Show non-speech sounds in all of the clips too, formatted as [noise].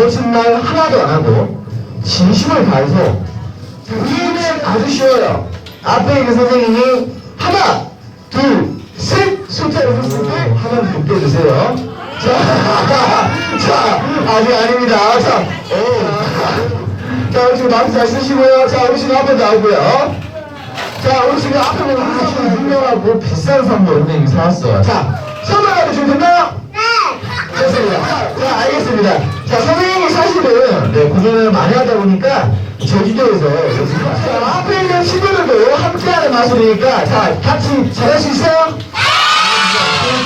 거짓말 하나도 안 하고 진심을 다해서 우리는 아주 쉬워요. 앞에 있는 선생님이 하나, 둘, 셋 숫자를 했을 때 하나를 높게 주세요. 자, [laughs] 자, 아직 아닙니다. 자, 오. 자, 우리 지금 마음 잘 쓰시고요. 자, 우리 지금 앞에 나오고요. 자, 우리 지금 앞에 보면 아주 유명하고 비싼 선물 선생님이 사왔어요. 자, 네, 고민을 많이 하다 보니까 제주도에서 자, 앞에 있는 친구들도 함께하는 마술이니까 자, 같이 잘할 수 있어요?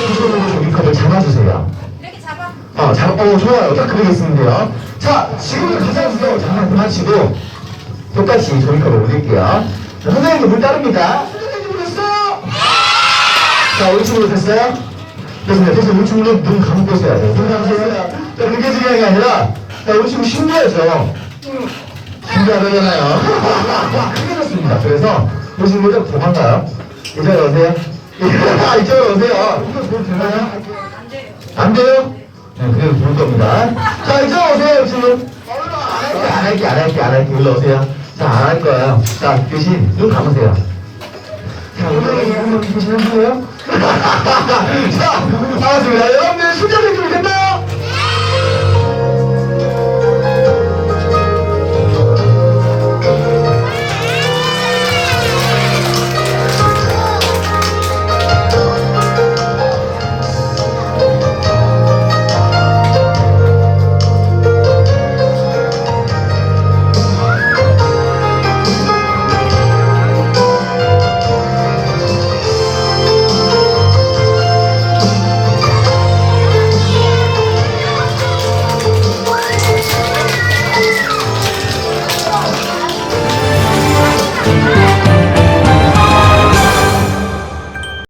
두 손으로 종이컵을 잡아주세요. 이렇게 잡아. 어, 잘, 어, 좋아요. 딱 그러겠습니다요. 자, 지금 가장에서 장난 그만치고 똑같이 종이컵을 올릴게요. 자, 선생님도 물 따릅니다. 선생님 물 됐어요? 자, 우리 친구도 됐어요? 됐습니다. 그래서 우리 친구는 눈 감고 있어야 돼요. 눈 감으세요. 자, 그게 중요한 게 아니라, 자, 우리 친구 신기하죠? 신기하잖아요. 크게 됐습니다. 그래서 우리 친구들 도망가요. 이쪽으로 오세요. [laughs] 이쪽으로 오세요. 이거 돈 되나요? 안 돼요. 네, 그래도 좋을 겁니다. 자, 이제 오세요, 지금. 안 할게, 안 할게, 안 할게. 일로 오세요. 자, 안 할 거예요. 자, 대신 눈 감으세요. 자, 오늘 한번 대신 해보세요. 자, 반갑습니다. 여러분들 숫자 느낌이 됐나요?